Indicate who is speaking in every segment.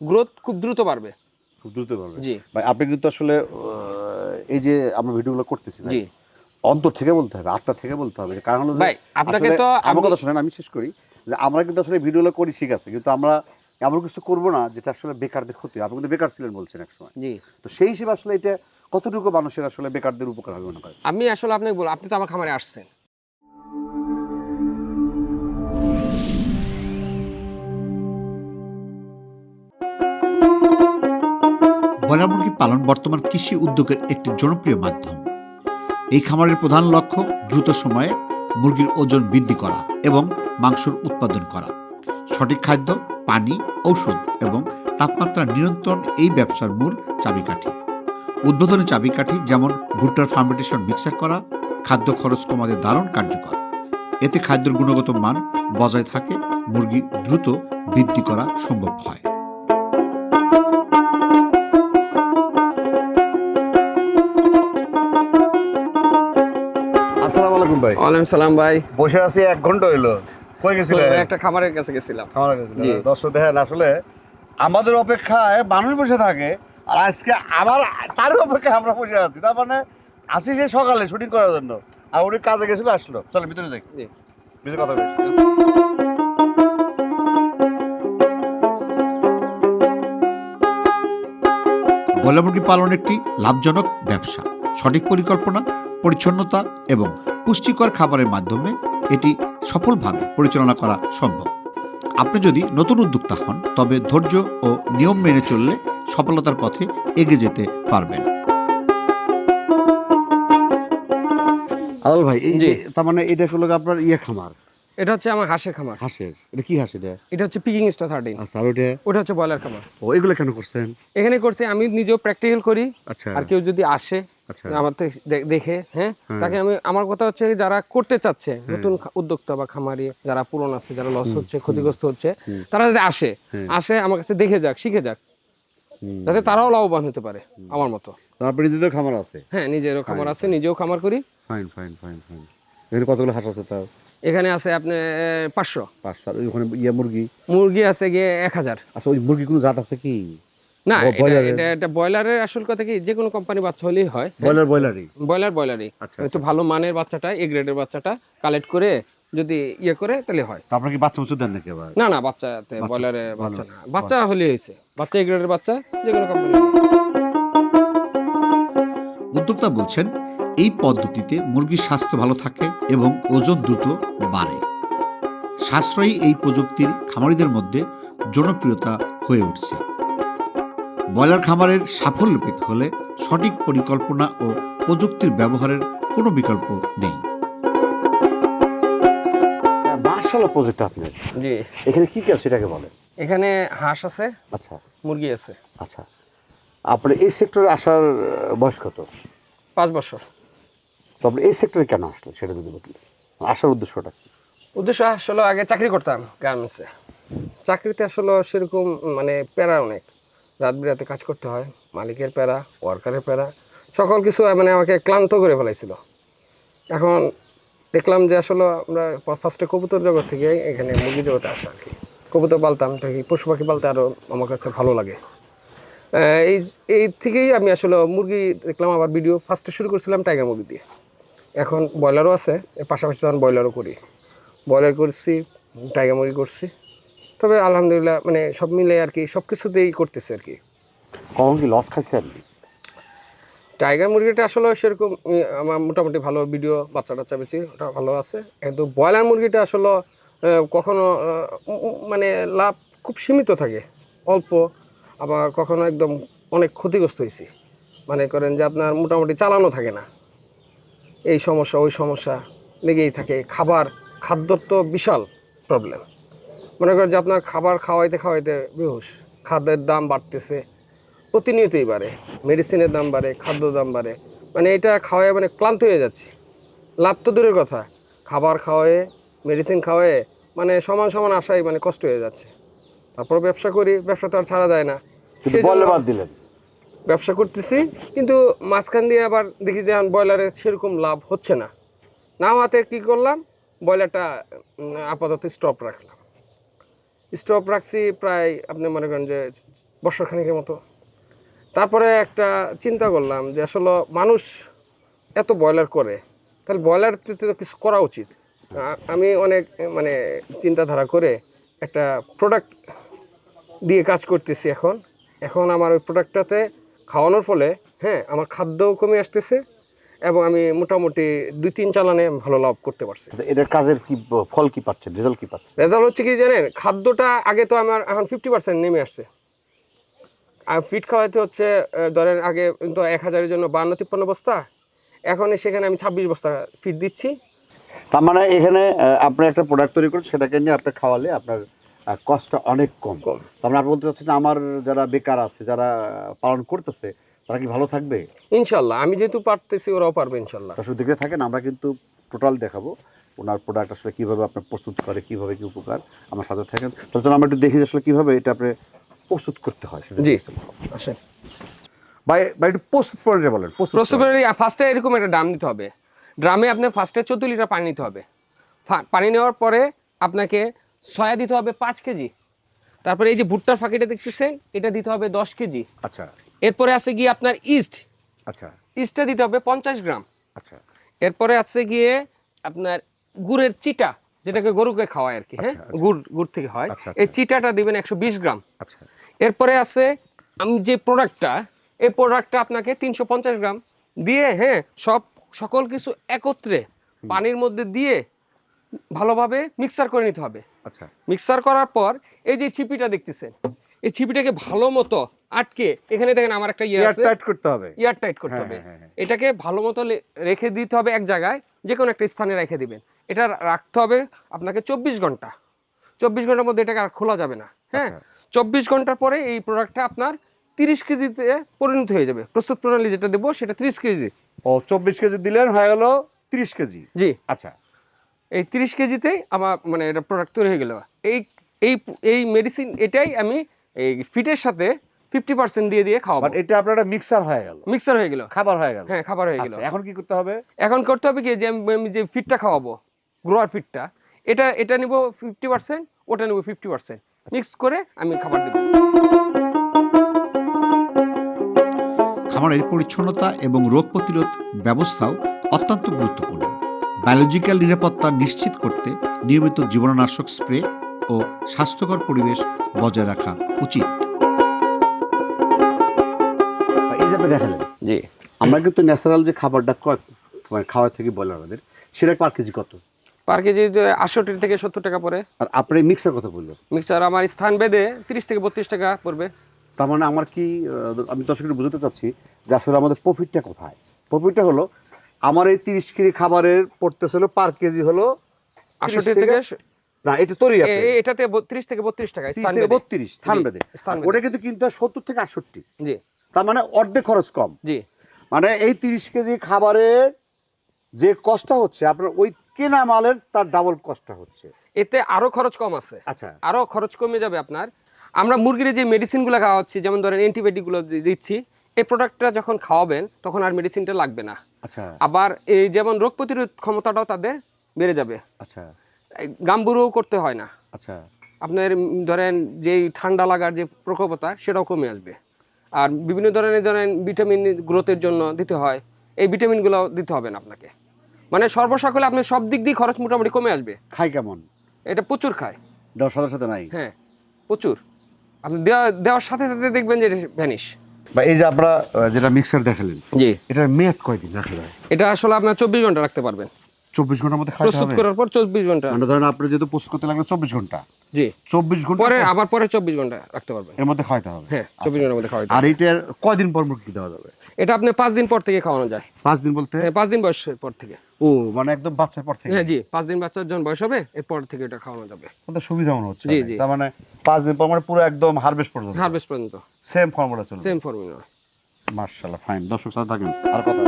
Speaker 1: Growth খুব দ্রুত বাড়বে।
Speaker 2: খুব দ্রুত পারবে
Speaker 1: জি।
Speaker 2: ভাই আপনি কিন্তু আসলে এই যে আমরা ভিডিওগুলো করতেছি
Speaker 1: জি।
Speaker 2: অন্তর থেকে বলতে হবে আত্মা থেকে বলতে হবে। কারণ হলো
Speaker 1: ভাই আপনাকে তো
Speaker 2: আমার
Speaker 1: আমি-
Speaker 2: কথা শুনেন আমি শেষ করি যে আমরা কিন্তু আসলে ভিডিওগুলো করি ঠিক আছে কিন্তু আমরা এমন কিছু করব না যেটা আসলে বেকারদের ক্ষতি আপনি কিন্তু বেকার ছিলেন বলছেন এক সময়।
Speaker 1: জি।
Speaker 2: তো সেই হিসেবে আসলে এটা কতটুকু মানুষের আসলে বেকারদের উপকার হবে মনে করেন?
Speaker 1: আমি আসলে আপনাকে বল আপনি তো আমার খামারে আসছেন।
Speaker 3: ব্রয়লার মুরগি পালন বর্তমান কৃষি উদ্যোগের একটি জনপ্রিয় মাধ্যম? এই খামারের প্রধান লক্ষ্য দ্রুত সময়ে মুরগির ওজন বৃদ্ধি করা এবং মাংসর উৎপাদন করা। সঠিক খাদ্য, পানি, ঔষধ এবং তাপমাত্রা নিয়ন্ত্রণ এই ব্যবসার মূল চাবিকাঠি। উদ্বোধনী চাবিকাঠি যেমন ভুট্টার ফার্মেন্টেশন মিক্সার করা, খাদ্য খরচ কমাতে দারুণ কার্যকর। এতে খাদ্যের গুণগত মান বজায় থাকে, মুরগি দ্রুত বৃদ্ধি করা সম্ভব হয়।
Speaker 2: আলাইকুম ভাই।
Speaker 1: ওয়ালাইকুম সালাম ভাই।
Speaker 2: বসে আছি এক ঘণ্টা হইল। কই গেছিলেন
Speaker 1: একটা খামারের কাছে গেছিলাম।
Speaker 2: খামারে গেছিলেন
Speaker 1: জি।
Speaker 2: দর্শক দেখেন আসলে আমাদের অপেক্ষায় মানুষ বসে থাকে আর আজকে আমার তার অপেক্ষায় আমরা বসে আছি। তার মানে আসি সে সকালে শুটিং করার জন্য। আর উনি কাজে গেছিল আসলো। চলো ভিতরে যাই। ভিতরে কথা বলি।
Speaker 3: ব্রয়লার মুরগি পালন একটি লাভজনক ব্যবসা। সঠিক পরিকল্পনা পরিচ্ছন্নতা এবং পুষ্টিকর খাবারের মাধ্যমে এটি সফলভাবে পরিচালনা করা সম্ভব। আপনি যদি নতুন উদ্যোক্তা হন তবে ধৈর্য ও নিয়ম মেনে চললে সফলতার পথে এগিয়ে যেতে পারবেন।
Speaker 2: আলাল ভাই এই যে তার মানে এটা হলো আপনার ইয়ে খামার?
Speaker 1: এটা হচ্ছে আমার হাঁসের খামার।
Speaker 2: হাঁসের? এটা কি হাঁস এটা?
Speaker 1: এটা হচ্ছে পিকিং স্টার থার্টিন
Speaker 2: আচ্ছা আর ওটা
Speaker 1: ওটা হচ্ছে ব্রয়লার খামার।
Speaker 2: ও এগুলো কেন করছেন?
Speaker 1: এখানে করছি আমি নিজেও প্র্যাকটিক্যাল করি।
Speaker 2: আচ্ছা।
Speaker 1: আর কেউ যদি আসে আমার থেকে দেখে হ্যাঁ। তাকে আমি আমার কথা হচ্ছে যারা করতে চাচ্ছে নতুন উদ্যোক্তা বা খামারি যারা পুরন আছে যারা লস হচ্ছে ক্ষতিগ্রস্ত হচ্ছে তারা যদি আসে। আসে আমার কাছে দেখে যাক শিখে যাক। যাতে তারাও লাভবান হতে পারে আমার মতো।
Speaker 2: তারপরে নিজেদের খামার আছে?
Speaker 1: হ্যাঁ নিজেরও খামার আছে নিজেও খামার করি।
Speaker 2: ফাইন ফাইন ফাইন ফাইন এখানে কতগুলো হাঁস আছে তাও?
Speaker 1: এখানে আছে আপনি পাঁচশো।
Speaker 2: পাঁচ সাত ওখানে ইয়ে মুরগি?
Speaker 1: মুরগি আছে গিয়ে এক হাজার।
Speaker 2: আচ্ছা ওই মুরগি কোনো জাত আছে কি?
Speaker 1: না এটা-? এটা ব্রয়লারের আসল কথা কি? যে কোনো কোম্পানি বাচ্চা হলেই হয়।
Speaker 2: ব্রয়লার ব্রয়লারই
Speaker 1: ব্রয়লার ব্রয়লারই
Speaker 2: আচ্ছা
Speaker 1: একটু ভালো মানের বাচ্চাটা এ গ্রেডের বাচ্চাটা কালেক্ট করে যদি ইয়ে করে তাহলে হয়।
Speaker 2: তো আপনার কি বাচ্চা দেন নাকি আবার
Speaker 1: না না বাচ্চাতে
Speaker 2: বাচ্চা,
Speaker 1: ব্রয়লারের বাচ্চা না। বাচ্চা হলে হয়েছে। বাচ্চা এ গ্রেডের বাচ্চা যে কোনো কোম্পানি
Speaker 3: উদ্যোক্তা বলছেন এই পদ্ধতিতে মুরগির স্বাস্থ্য ভালো থাকে এবং ওজন দ্রুত বাড়ে। সাশ্রয়ী এই প্রযুক্তির খামারিদের মধ্যে জনপ্রিয়তা হয়ে উঠছে। ব্রয়লার খামারের সাফল্য পেতে হলে সঠিক পরিকল্পনা ও প্রযুক্তির ব্যবহারের কোনো বিকল্প নেই।
Speaker 2: মার্শাল প্রজেক্ট আপনার।
Speaker 1: জি।
Speaker 2: এখানে কি কি আছে সেটাকে বলেন
Speaker 1: এখানে হাঁস আছে
Speaker 2: আচ্ছা।
Speaker 1: মুরগি আছে।
Speaker 2: আচ্ছা। আপনি এই সেক্টরে আসার বয়স কত?
Speaker 1: পাঁচ বছর।
Speaker 2: তো আপনি এই সেক্টরে কেন আসলেন সেটা যদি বলতেন? আসার উদ্দেশ্যটা কি?
Speaker 1: উদ্দেশ্য আসলে আগে চাকরি করতাম গার্মেন্টসে। চাকরিতে আসলে সেরকম মানে প্যারা অনেক। রাত বিরাতে কাজ করতে হয়। মালিকের প্যারা ওয়ার্কারের প্যারা, সকল কিছু মানে আমাকে ক্লান্ত করে ফেলাইছিল। এখন দেখলাম যে আসলে আমরা ফার্স্টে কবুতর জগৎ থেকে এখানে মুরগি জগতে আসা আর কি। কবুতর পালতাম থাকি পশু পাখি পালতে আরও আমার কাছে ভালো লাগে। এই এই থেকেই আমি আসলে মুরগি দেখলাম, আবার ভিডিও ফার্স্টে শুরু করছিলাম টাইগার মুরগি দিয়ে। এখন ব্রয়লারও আছে, এর পাশাপাশি তখন ব্রয়লারও করি। ব্রয়লার করছি টাইগার মুরগি করছি। তবে আলহামদুলিল্লাহ মানে সব মিলে আর কি সব কিছুতেই করতেছে আর কি।
Speaker 2: কখন কি লস খাইছেন
Speaker 1: টাইগার মুরগিটা আসলে সেরকম আমার মোটামুটি ভালো ভিডিও বাচ্চা টাচ্চা বেশি ওটা ভালো আছে। কিন্তু ব্রয়লার মুরগিটা আসলে কখনো মানে লাভ খুব সীমিত থাকে অল্প। আবার কখনো একদম অনেক ক্ষতিগ্রস্ত হয়েছি। মানে করেন যে আপনার মোটামুটি চালানো থাকে না। এই সমস্যা ওই সমস্যা লেগেই থাকে। খাবার খাদ্যর তো বিশাল প্রবলেম মনে করেন যে আপনার খাবার খাওয়াইতে খাওয়াইতে বেহুশ। খাদ্যের দাম বাড়তেছে প্রতিনিয়তই বাড়ে মেডিসিনের দাম বাড়ে খাদ্য দাম বাড়ে। মানে এটা খাওয়ায় মানে ক্লান্ত হয়ে যাচ্ছে। লাভ তো দূরের কথা। খাবার খাওয়ায়ে মেডিসিন খাওয়ায়ে মানে সমান সমান আশাই মানে কষ্ট হয়ে যাচ্ছে। তারপর ব্যবসা করি ব্যবসা তো আর ছাড়া যায় না। সেই জন্য-
Speaker 2: দিলেন।
Speaker 1: ব্যবসা করতেছি কিন্তু মাঝখান দিয়ে আবার দেখি যে এখন ব্রয়লারের সেরকম লাভ হচ্ছে না। না হওয়াতে কী করলাম? ব্রয়লারটা আপাতত স্টপ রাখলাম। স্টপ রাখছি প্রায় আপনি মনে করেন যে বছর খানিকের মতো। তারপরে একটা চিন্তা করলাম যে আসলে মানুষ এত ব্রয়লার করে, তাহলে ব্রয়লার তো কিছু করা উচিত। আমি অনেক মানে চিন্তাধারা করে একটা প্রোডাক্ট দিয়ে কাজ করতেছি এখন। এখন আমার ওই প্রোডাক্টটাতে খাওয়ানোর ফলে হ্যাঁ আমার খাদ্যও কমে আসতেছে। এবং আমি মোটামুটি দুই তিন চালানে ভালো লাভ করতে পারছি।
Speaker 2: আচ্ছা, এটার কাজের কি ফল কি পাচ্ছেন রেজাল্ট কি পাচ্ছেন
Speaker 1: রেজাল্ট হচ্ছে কি জানেন খাদ্যটা আগে তো আমার এখন ফিফটি পার্সেন্ট নেমে আসছে। আর ফিট খাওয়াতে হচ্ছে ধরেন আগে তো এক হাজারের জন্য বান্ন তিপ্পান্ন বস্তা এখন সেখানে আমি ছাব্বিশ বস্তা ফিট দিচ্ছি।
Speaker 2: তার মানে এখানে আহ, আপনি একটা প্রোডাক্ট তৈরি করেন সেটাকে নিয়ে আপনি খাওয়ালে আপনার কষ্টটা অনেক কম।
Speaker 1: কম।
Speaker 2: তার মানে আপনি বলতে চাচ্ছেন যে আমার যারা বেকার আছে যারা পালন করতেছে তারা কি ভালো থাকবে?
Speaker 1: ইনশাল্লাহ আমি যেহেতু পারতেছি ওরাও পারবে ইনশাল্লাহ।
Speaker 2: দর্শক দেখে থাকেন আমরা কিন্তু টোটাল দেখাবো ওনার প্রোডাক্ট আসলে কীভাবে আপনার প্রস্তুত করে কীভাবে কী উপকার। আমার সাথে থাকেন। তার জন্য আমরা একটু দেখি আসলে কীভাবে এটা আপনি প্রস্তুত করতে হয়
Speaker 1: জি। আসেন।
Speaker 2: ভাই ভাই একটু প্রস্তুত করে বলেন প্রস্তুত করে।
Speaker 1: ফার্স্টে এরকম একটা ড্রাম নিতে হবে। ড্রামে আপনি ফার্স্টে চোদ্দ লিটার পানি নিতে হবে। পানি নেওয়ার পরে আপনাকে সয়া দিতে হবে পাঁচ কেজি। তারপরে এই যে ভুট্টার ফাঁকিটা দেখতেছেন এটা দিতে হবে দশ কেজি।
Speaker 2: আচ্ছা।
Speaker 1: এরপরে আছে গিয়ে আপনার ইস্ট।
Speaker 2: আচ্ছা।
Speaker 1: ইস্টটা দিতে হবে পঞ্চাশ গ্রাম।
Speaker 2: আচ্ছা।
Speaker 1: এরপরে আছে গিয়ে আপনার গুড়ের চিটা যেটাকে গরুকে খাওয়ায় আর কি হ্যাঁ?
Speaker 2: আচ্ছা, আচ্ছা।
Speaker 1: গুড় গুড় থেকে হয়।
Speaker 2: আচ্ছা,
Speaker 1: এই
Speaker 2: আচ্ছা।
Speaker 1: চিটাটা দিবেন একশো বিশ গ্রাম।
Speaker 2: আচ্ছা।
Speaker 1: এরপরে আছে আমি যে প্রোডাক্টটা এই প্রোডাক্টটা আপনাকে তিনশো পঞ্চাশ গ্রাম দিয়ে হ্যাঁ সব সকল কিছু একত্রে পানির মধ্যে দিয়ে ভালোভাবে মিক্সার করে নিতে হবে।
Speaker 2: আচ্ছা।
Speaker 1: মিক্সার করার পর এই যে ছিপিটা দেখতেছেন এই ছিপিটাকে ভালো মতো আটকে। এখানে দেখেন আমার একটা ইয়ে
Speaker 2: এয়ার টাইট করতে হবে।
Speaker 1: ইয়ার টাইট করতে
Speaker 2: হ্যাঁ,
Speaker 1: হবে।
Speaker 2: হ্যাঁ, হ্যাঁ।
Speaker 1: এটাকে ভালো মতো রেখে দিতে হবে এক জায়গায়। যে কোনো একটা স্থানে রেখে দিবেন। এটা রাখতে হবে আপনাকে চব্বিশ ঘণ্টা। চব্বিশ ঘণ্টার মধ্যে এটাকে আর খোলা যাবে না। হ্যাঁ?
Speaker 2: আচ্ছা।
Speaker 1: চব্বিশ ঘণ্টার পরে এই প্রোডাক্টটা আপনার তিরিশ কেজিতে পরিণত হয়ে যাবে। প্রস্তুত প্রণালী যেটা দেবো সেটা তিরিশ কেজি।
Speaker 2: ও চব্বিশ কেজি দিলেন হয়ে গেল তিরিশ কেজি।
Speaker 1: জি।
Speaker 2: আচ্ছা।
Speaker 1: এই তিরিশ কেজিতেই আমার মানে এটা প্রোডাক্ট তৈরি হয়ে গেল। এই এই এই মেডিসিন এটাই আমি এই ফিটের সাথে ফিফটি পার্সেন্ট দিয়ে দিয়ে খাওয়াবো।
Speaker 2: বাট এটা আপনার একটা মিক্সার হয়ে গেল।
Speaker 1: মিক্সার হয়ে গেল।
Speaker 2: খাবার হয়ে গেল।
Speaker 1: হ্যাঁ খাবার হয়ে গেল।
Speaker 2: আচ্ছা, এখন কি করতে হবে?
Speaker 1: এখন করতে হবে কি যে আমি আমি যে ফিটটা খাওয়াবো গ্রোয়ার ফিটটা এটা এটা নিব ফিফটি পার্সেন্ট ওটা নিব ফিফটি পার্সেন্ট মিক্স করে আমি খাবার দেবো।
Speaker 3: খামারের পরিচ্ছন্নতা এবং রোগ প্রতিরোধ ব্যবস্থাও অত্যন্ত গুরুত্বপূর্ণ। বায়োলজিক্যাল নিরাপত্তা নিশ্চিত করতে নিয়মিত জীবাণুনাশক স্প্রে ও স্বাস্থ্যকর পরিবেশ বজায় রাখা উচিত।
Speaker 2: আপনি দেখালেন
Speaker 1: জি।
Speaker 2: আমরা কিন্তু ন্যাচারাল যে খাবারটা মানে খাওয়া থেকে বলে আমাদের সেটা পার কেজি কত?
Speaker 1: পার কেজি আটষট্টি থেকে সত্তর টাকা পড়ে।
Speaker 2: আর আপনি মিক্সার কথা বললেন?
Speaker 1: মিক্সার আমার স্থান বেঁধে তিরিশ থেকে বত্রিশ টাকা পড়বে।
Speaker 2: তার মানে আমার কি আমি দর্শকের বুঝতে চাচ্ছি যে আসলে আমাদের প্রফিটটা কোথায়? প্রফিটটা হলো আমার এই তিরিশ কেজি খাবারের পড়তেছিল পার কেজি হলো
Speaker 1: 68
Speaker 2: 30
Speaker 1: থেকে
Speaker 2: না এটা তৈরি
Speaker 1: এটাতে বত্রিশ থেকে বত্রিশ টাকা স্থান বেঁধে
Speaker 2: বত্রিশ স্থান বেঁধে। ওটা কিন্তু কিনতে হয় সত্তর থেকে আটষট্টি।
Speaker 1: জি।
Speaker 2: তার মানে অর্ধেক খরচ কম।
Speaker 1: জি।
Speaker 2: মানে এই তিরিশ কেজি খাবারের যে কষ্ট হচ্ছে আপনার ওই কেনা মালের তার ডাবল কষ্ট হচ্ছে।
Speaker 1: এতে আরও খরচ কম আছে।
Speaker 2: আচ্ছা।
Speaker 1: আরও খরচ কমে যাবে আপনার। আমরা মুরগির যে মেডিসিনগুলো খাওয়াচ্ছি যেমন ধরেন অ্যান্টিবায়োটিকগুলো দিচ্ছি এই প্রোডাক্টটা যখন খাওয়াবেন তখন আর মেডিসিনটা লাগবে না।
Speaker 2: আচ্ছা।
Speaker 1: আবার এই যেমন রোগ প্রতিরোধ ক্ষমতাটাও তাদের বেড়ে যাবে।
Speaker 2: আচ্ছা।
Speaker 1: গাম্বুরও করতে হয় না।
Speaker 2: আচ্ছা।
Speaker 1: আপনার ধরেন যেই ঠান্ডা লাগার যে প্রকোপতা সেটাও কমে আসবে। আর বিভিন্ন ধরনের ধরেন ভিটামিন গ্রোথের জন্য দিতে হয়। এই ভিটামিনগুলো দিতে হবে না আপনাকে। মানে সর্বসাকলে আপনি সব দিক দিয়ে খরচ মোটামুটি কমে আসবে।
Speaker 2: খাই কেমন?
Speaker 1: এটা প্রচুর খায়।
Speaker 2: দেওয়ার সাথে সাথে নাই?
Speaker 1: হ্যাঁ প্রচুর। আপনি দেওয়া দেওয়ার সাথে সাথে দেখবেন যে ভ্যানিশ
Speaker 2: বা এই যে আপনারা যেটা মিক্সার দেখালেন
Speaker 1: জি।
Speaker 2: এটার মেয়াদ কয়দিন রাখা যায়?
Speaker 1: এটা আসলে আপনার চব্বিশ ঘণ্টা রাখতে পারবেন।
Speaker 2: চব্বিশ ঘণ্টার মধ্যে
Speaker 1: প্রস্তুত করার পর চব্বিশ ঘণ্টা।
Speaker 2: মানে ধরেন আপনি যেহেতু প্রস্তুত করতে লাগবে চব্বিশ ঘণ্টা।
Speaker 1: জি।
Speaker 2: চব্বিশ ঘণ্টা
Speaker 1: পরে আবার পরে চব্বিশ ঘণ্টা রাখতে পারবেন
Speaker 2: এর মধ্যে খাওয়াতে হবে।
Speaker 1: হ্যাঁ চব্বিশ ঘণ্টার মধ্যে খাওয়াই
Speaker 2: আর এইটার কয়দিন পর মুরগি দেওয়া যাবে?
Speaker 1: এটা আপনি পাঁচ দিন পর থেকে খাওয়ানো যায়।
Speaker 2: পাঁচ দিন বলতে?
Speaker 1: হ্যাঁ পাঁচ দিন বয়সের পর থেকে।
Speaker 2: ও মানে একদম বাচ্চার পর থেকে?
Speaker 1: হ্যাঁ জি পাঁচ দিন বাচ্চার যখন বয়স হবে এরপর থেকে এটা খাওয়ানো যাবে।
Speaker 2: কত সুবিধা মনে হচ্ছে
Speaker 1: জি, জি।
Speaker 2: তার মানে পাঁচ দিন পর মানে পুরো একদম হারভেস্ট পর্যন্ত।
Speaker 1: হারভেস্ট পর্যন্ত।
Speaker 2: সেম ফর্মুলা চলবে
Speaker 1: সেম ফর্মুলা
Speaker 2: মার্শাল্লাহ ফাইন দর্শক সাথে থাকেন। আর কথা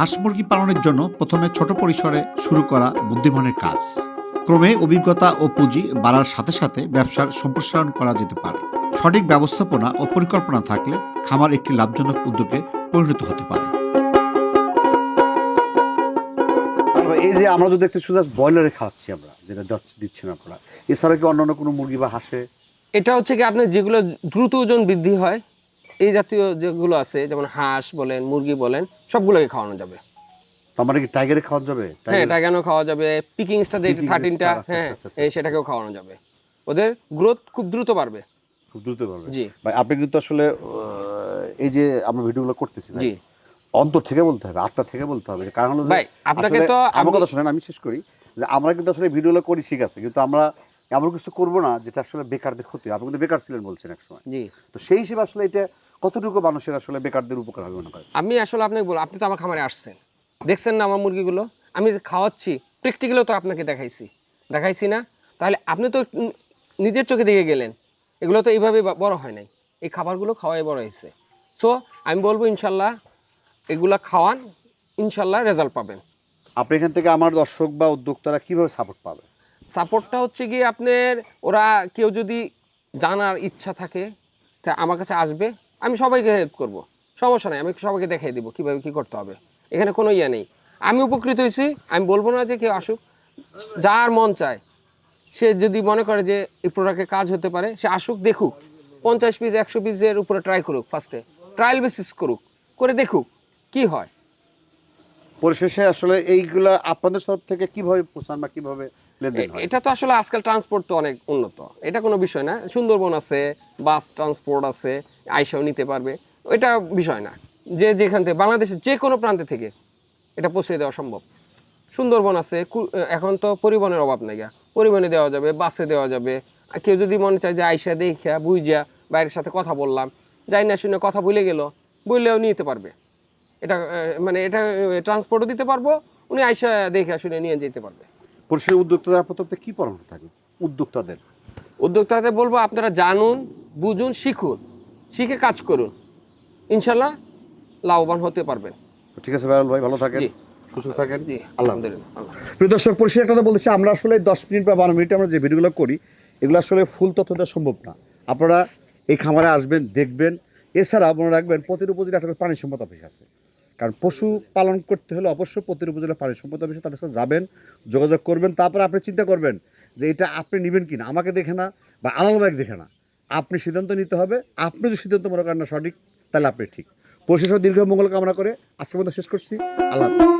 Speaker 3: হাঁস মুরগি পালনের জন্য প্রথমে ছোট পরিসরে শুরু করা বুদ্ধিমানের কাজ। ক্রমে অভিজ্ঞতা ও পুঁজি বাড়ার সাথে সাথে ব্যবসার সম্প্রসারণ করা যেতে পারে। সঠিক ব্যবস্থাপনা ও পরিকল্পনা থাকলে খামার একটি লাভজনক উদ্যোগে পরিণত হতে পারে।
Speaker 2: এই যে আমরা তো দেখতে শুধু ব্রয়লারে খাওয়াচ্ছি আমরা যেটা দিচ্ছেন আপনারা এছাড়া কি অন্যান্য কোনো মুরগি বা হাঁসে?
Speaker 1: এটা হচ্ছে কি আপনার যেগুলো দ্রুত ওজন বৃদ্ধি হয় এই জাতীয় যেগুলো আছে যেমন হাঁস বলেন মুরগি বলেন সবগুলোকে খাওয়ানো যাবে।
Speaker 2: মানে কি টাইগারে খাওয়া যাবে?
Speaker 1: হ্যাঁ
Speaker 2: টাইগার
Speaker 1: টাইগানো খাওয়া যাবে পিকিংসটা যে
Speaker 2: Pickings
Speaker 1: থার্টিনটা হ্যাঁ
Speaker 2: আচ্ছা, আচ্ছা,
Speaker 1: এই
Speaker 2: আচ্ছা।
Speaker 1: সেটাকেও খাওয়ানো যাবে। ওদের গ্রোথ খুব দ্রুত বাড়বে।
Speaker 2: খুব দ্রুত পারবে
Speaker 1: জি।
Speaker 2: ভাই আপনি কিন্তু আসলে এই যে আমরা ভিডিওগুলো করতেছি
Speaker 1: জি।
Speaker 2: অন্তর থেকে বলতে হবে আত্মা থেকে বলতে হবে। কারণ হলো যে
Speaker 1: ভাই আপনাকে তো
Speaker 2: আমার কথা শুনেন আমি শেষ করি যে আমরা কিন্তু আসলে ভিডিওগুলো করি ঠিক আছে। কিন্তু আমরা এমন কিছু করব না যেটা আসলে বেকারদের ক্ষতি। আপনি কিন্তু বেকার ছিলেন বলছেন এক সময়।
Speaker 1: জি।
Speaker 2: তো সেই হিসেবে আসলে এটা কতটুকু মানুষের আসলে বেকারদের উপকার হবে মনে করেন?
Speaker 1: আমি আসলে আপনাকে বলব আপনি তো আমার খামারে আসছেন। দেখছেন না আমার মুরগিগুলো? আমি যে খাওয়াচ্ছি প্র্যাকটিক্যালও তো আপনাকে দেখাইছি। দেখাইছি না? তাহলে আপনি তো নিজের চোখে দেখে গেলেন। এগুলো তো এইভাবে বড় হয় নাই। এই খাবারগুলো খাওয়াই বড় হয়েছে। সো আমি বলব ইনশাল্লাহ এগুলা খাওয়ান ইনশাল্লাহ রেজাল্ট পাবেন।
Speaker 2: আপনি এখান থেকে আমার দর্শক বা উদ্যোক্তারা কীভাবে সাপোর্ট পাবে?
Speaker 1: সাপোর্টটা হচ্ছে কি আপনার, ওরা কেউ যদি জানার ইচ্ছা থাকে, তা আমার কাছে আসবে, আমি সবাইকে হেল্প করব। সমস্যা নাই, আমি সবাইকে দেখাই দেবো কীভাবে কী করতে হবে। এখানে কোনো ইয়ে নেই। আমি উপকৃত হয়েছি, আমি বলব না যে কেউ আসুক। যার মন চায়, সে যদি মনে করে যে এই প্রোডাক্টের কাজ হতে পারে, সে আসুক, দেখুক। পঞ্চাশ পিস একশো পিসের উপরে ট্রাই করুক ফার্স্টে ট্রায়াল বেসিস করুক, করে দেখুক কি হয়।
Speaker 2: পরিশেষে আসলে এইগুলা আপনাদের তরফ থেকে কীভাবে পোষান বা কীভাবে
Speaker 1: এটা তো আসলে আজকাল ট্রান্সপোর্ট তো অনেক উন্নত। এটা কোনো বিষয় না। সুন্দরবন আছে বাস ট্রান্সপোর্ট আছে আইসাও নিতে পারবে। এটা বিষয় না। যে যেখান থেকে বাংলাদেশের যে কোনো প্রান্তে থেকে এটা পৌঁছে দেওয়া সম্ভব। সুন্দরবন আছে এখন তো পরিবহনের অভাব নেই। পরিবহনে দেওয়া যাবে বাসে দেওয়া যাবে। আর কেউ যদি মনে চায় যে আইসা দেখা বুঝিয়া বাইরের সাথে কথা বললাম যাই না শুনে কথা ভুলে গেল বললেও নিতে পারবে। এটা মানে এটা ট্রান্সপোর্টও দিতে পারব উনি আইসা দেখে শুনে নিয়ে যেতে পারবে।
Speaker 2: পরিশেষে উদ্যোক্তাদের থেকে কি পরামর্শ থাকে উদ্যোক্তাদের।
Speaker 1: উদ্যোক্তাদের বলব আপনারা জানুন বুঝুন শিখুন। শিখে কাজ করুন। ইনশাল্লাহ লাভবান হতে পারবেন।
Speaker 2: ঠিক আছে ভাই ভাই ভালো থাকেন সুস্থ থাকেন। প্রিয় দর্শক পরিশেষে একটা কথা বলতেছি আমরা আসলে দশ মিনিট বা বারো মিনিট আমরা যে ভিডিওগুলো করি এগুলো আসলে ফুল তথ্য দেওয়া সম্ভব না। আপনারা এই খামারে আসবেন দেখবেন। এছাড়া মনে রাখবেন প্রতির উপজেলা একটা প্রাণী সম্পদ অফিস আছে কারণ পশু পালন করতে হলে অবশ্যই প্রতিটি উপজেলা পানি সম্পদ অফিসে তাদের সাথে যাবেন, যোগাযোগ করবেন, তারপরে আপনি চিন্তা করবেন যে এটা আপনি নেবেন কি না আমাকে দেখে না বা আলালবাগ দেখে না। আপনি সিদ্ধান্ত নিতে হবে, আপনি যদি সিদ্ধান্ত মনে করেন না সঠিক, তাহলে আপনি ঠিক। পরিশেষ দীর্ঘ মঙ্গল কামনা করে আজকে মধ্যে শেষ করছি। আল্লাহ।